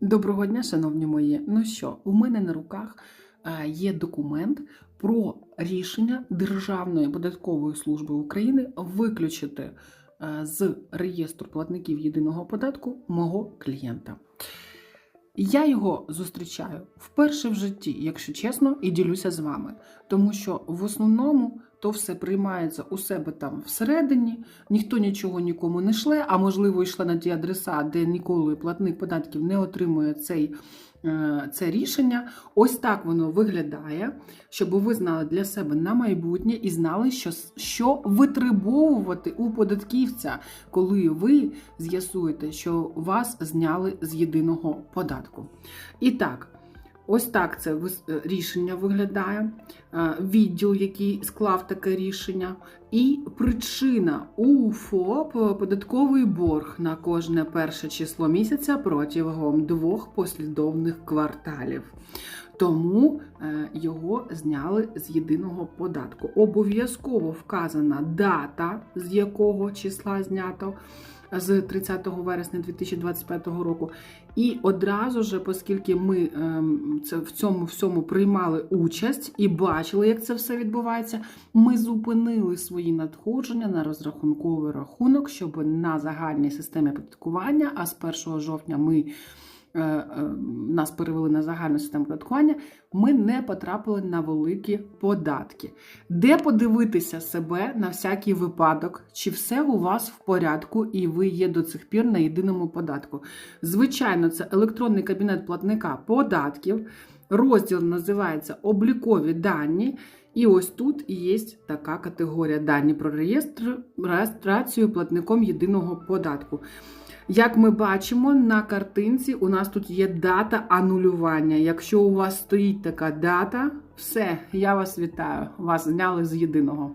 Доброго дня, шановні мої. Ну що, у мене на руках е, є документ про рішення Державної податкової служби України виключити е, з реєстру платників єдиного податку мого клієнта. Я його зустрічаю вперше в житті, якщо чесно, і ділюся з вами, тому що в основному то все приймається у себе там всередині, ніхто нічого нікому не шле, а можливо, йшла на ті адреса, де ніколи платник податків не отримує цей, е, це рішення. Ось так воно виглядає, щоб ви знали для себе на майбутнє і знали, що, що витребовувати у податківця, коли ви з'ясуєте, що вас зняли з єдиного податку. І так. Ось так це рішення виглядає, е, відділ, який склав таке рішення, і причина у ФОП податковий борг на кожне перше число місяця протягом двох послідовних кварталів. Тому е, його зняли з єдиного податку. Обов'язково вказана дата, з якого числа знято. З 30 вересня 2025 року, і одразу ж, оскільки ми ем, це в цьому всьому приймали участь і бачили, як це все відбувається, ми зупинили свої надходження на розрахунковий рахунок, щоб на загальній системі оподаткування, а з 1 жовтня ми е, е, нас перевели на загальну систему оподаткування, ми не потрапили на великі податки. Де подивитися себе на всякий випадок, чи все у вас в порядку і ви є до цих пір на єдиному податку? Звичайно, це електронний кабінет платника податків. Розділ називається Облікові дані. І ось тут є така категорія дані про реєстр, реєстрацію платником єдиного податку. Як ми бачимо на картинці, у нас тут є дата анулювання. Якщо у вас стоїть така дата, все, я вас вітаю, вас зняли з єдиного.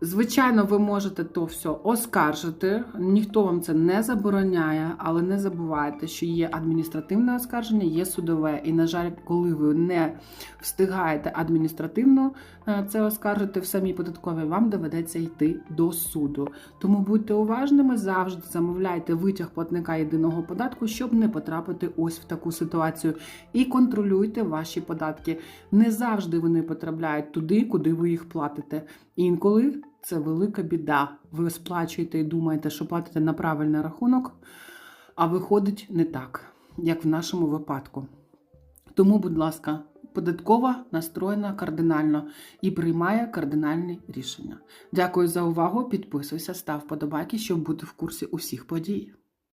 Звичайно, ви можете то все оскаржити, ніхто вам це не забороняє, але не забувайте, що є адміністративне оскарження, є судове. І, на жаль, коли ви не встигаєте адміністративно е, це оскаржити в самій податковій, вам доведеться йти до суду. Тому будьте уважними, завжди замовляйте витяг платника єдиного податку, щоб не потрапити ось в таку ситуацію. І контролюйте ваші податки. Не завжди вони потрапляють туди, куди ви їх платите. Інколи це велика біда. Ви сплачуєте і думаєте, що платите на правильний рахунок, а виходить не так, як в нашому випадку. Тому, будь ласка, податкова настроєна кардинально і приймає кардинальні рішення. Дякую за увагу. Підписуйся, став подобайки, щоб бути в курсі усіх подій.